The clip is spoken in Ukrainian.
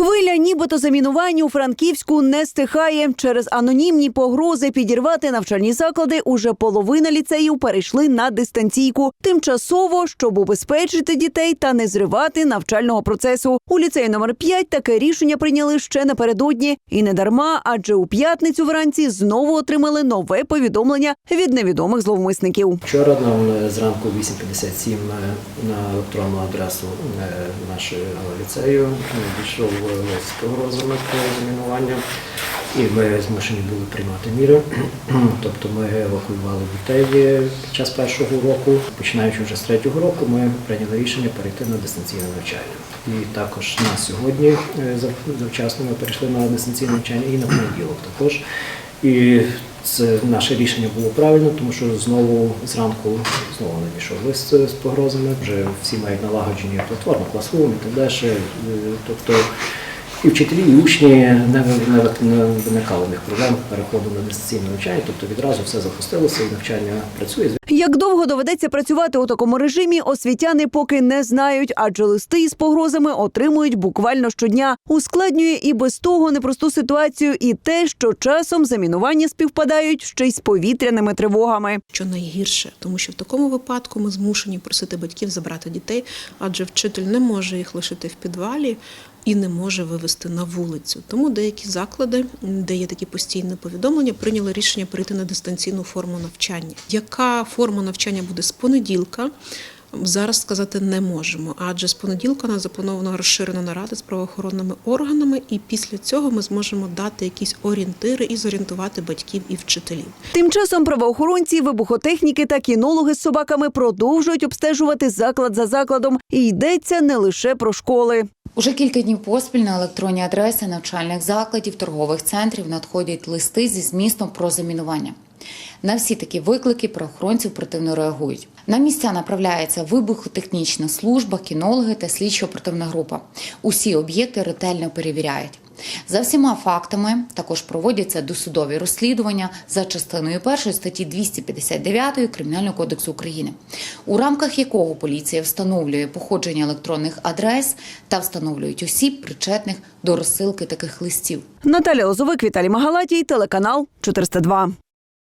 Хвиля, нібито замінувань у Франківську не стихає. Через анонімні погрози підірвати навчальні заклади уже половина ліцеїв перейшли на дистанційку. Тимчасово, щоб убезпечити дітей та не зривати навчального процесу. У ліцеї номер 5 таке рішення прийняли ще напередодні. І не дарма, адже у п'ятницю вранці знову отримали нове повідомлення від невідомих зловмисників. Вчора нам е, зранку 8.57 на електронну адресу е, нашого ліцею дійшов лист з погрозами про замінування, і ми змушені були приймати міри. Тобто ми евакуювали дітей під час першого року. Починаючи вже з третього року, ми прийняли рішення перейти на дистанційне навчання. І також на сьогодні е, завчасно ми перейшли на дистанційне навчання і на понеділок також. І це наше рішення було правильно, тому що знову зранку знову надійшов лист з погрозами. Вже всі мають налагоджені платформи, класрум і далі. Е, Тобто і вчителі, і учні не, ви- не, ви- не виникало в них проблем переходу на дистанційне навчання. Тобто відразу все запустилося і навчання працює. Як довго доведеться працювати у такому режимі, освітяни поки не знають, адже листи із погрозами отримують буквально щодня. Ускладнює і без того непросту ситуацію, і те, що часом замінування співпадають ще й з повітряними тривогами. що найгірше, тому що в такому випадку ми змушені просити батьків забрати дітей, адже вчитель не може їх лишити в підвалі і не може вивести на вулицю. Тому деякі заклади, де є такі постійні повідомлення, прийняли рішення перейти на дистанційну форму навчання. Яка форма навчання буде з понеділка? Зараз сказати не можемо, адже з понеділка нас запланована розширена нарада з правоохоронними органами, і після цього ми зможемо дати якісь орієнтири і зорієнтувати батьків і вчителів. Тим часом правоохоронці, вибухотехніки та кінологи з собаками продовжують обстежувати заклад за закладом. І йдеться не лише про школи. Уже кілька днів поспіль на електронні адреси навчальних закладів, торгових центрів надходять листи зі змістом про замінування. На всі такі виклики правоохоронців противно реагують. На місця направляється вибухотехнічна служба, кінологи та слідчо-противна група. Усі об'єкти ретельно перевіряють. За всіма фактами також проводяться досудові розслідування за частиною 1 статті 259 Кримінального кодексу України, у рамках якого поліція встановлює походження електронних адрес та встановлюють осіб, причетних до розсилки таких листів. Наталя Лозовик, Віталій Магалатій, телеканал 402.